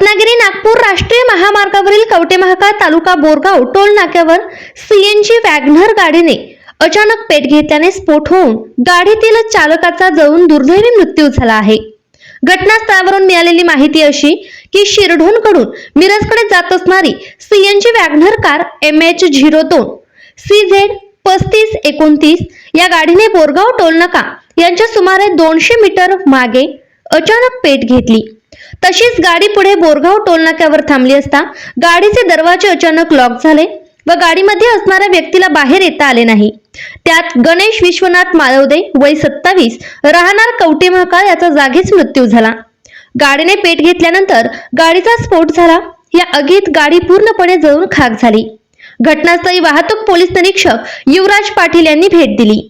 रत्नागिरी नागपूर राष्ट्रीय महामार्गावरील कवटे महाकाळ तालुका बोरगाव टोल नाक्यावर सीएनजी वॅगनर गाडीने अचानक पेट घेतल्याने स्फोट होऊन गाडीतील चालकाचा जळून दुर्दैवी मृत्यू झाला आहे. घटनास्थळावरून मिळालेली माहिती अशी की शिरढोणकडून मिरजकडे जात असणारी CNG WagonR car M H zero दोन सी झेड पस्तीस एकोणतीस या गाडीने बोरगाव टोलनाका यांच्या सुमारे दोनशे मीटर मागे अचानक पेट घेतली. तशीच गाडी पुढे बोरगाव टोलनाक्यावर थांबली असता गाडीचे दरवाजे अचानक लॉक झाले व गाडीमध्ये असणाऱ्या व्यक्तीला बाहेर येता आले नाही. त्यात गणेश विश्वनाथ माळवदे वय सत्तावीस राहणार कवटे महाकाळ याचा जागीच मृत्यू झाला. गाडीने पेट घेतल्यानंतर गाडीचा स्फोट झाला. या अगीत गाडी पूर्णपणे जळून खाक झाली. घटनास्थळी वाहतूक पोलीस निरीक्षक युवराज पाटील यांनी भेट दिली.